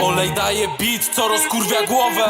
Olej daje beat, co rozkurwia głowę.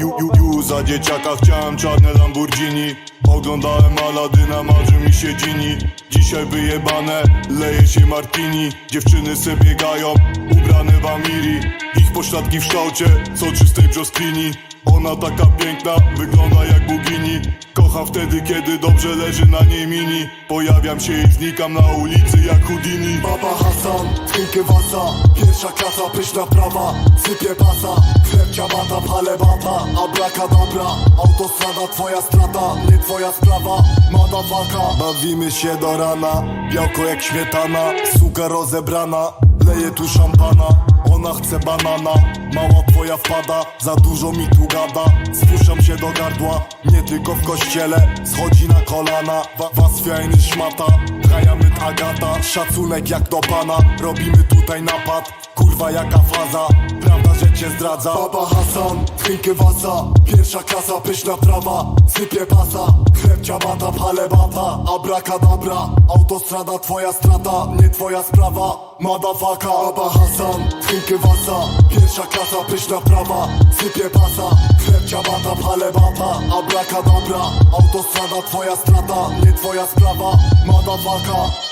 Ju, ju, ju, za dzieciaka chciałem czarne Lamborghini. Oglądałem Aladyna, marzy mi się Gini. Dzisiaj wyjebane, leje się martini. Dziewczyny se biegają, ubrane w amiri. Ich pośladki w szałcie, co czystej brzosklini ona taka piękna, wygląda jak bugini Kocham wtedy, kiedy dobrze leży na niej mini. Pojawiam się i znikam na ulicy jak Houdini. Baba Hasan, trinkę wasa. Pierwsza klasa, pyszna prawa Sypie basa, chleb ciabata, pale bata. Abracadabra, autostrada twoja strata. Nie twoja sprawa, madafaka Bawimy się do rana. Białko jak śmietana. Suka rozebrana Leje tu szampana ona chce banana, mała twoja wpada Za dużo mi tu gada. Spuszczam się do gardła, nie tylko w kościele. Schodzi na kolana, wa was fiajny szmata. Trajamy Agata, szacunek jak do pana. Robimy tutaj napad, kurwa jaka faza. Prawda, że cię zdradza. Baba Hasan, trinkę wasa. Pierwsza klasa, pyszna trawa. Sypie pasa, chleb ciabata, pale bata. Abracadabra, autostrada twoja strata. Nie twoja sprawa, madafaka. Baba Hasan, trinkę wasa. Pierwsza klasa, pyszna prawa Sypie pasa, chleb ciabata, pale bata. Abracadabra, autostrada twoja strata. Nie twoja sprawa, madafaka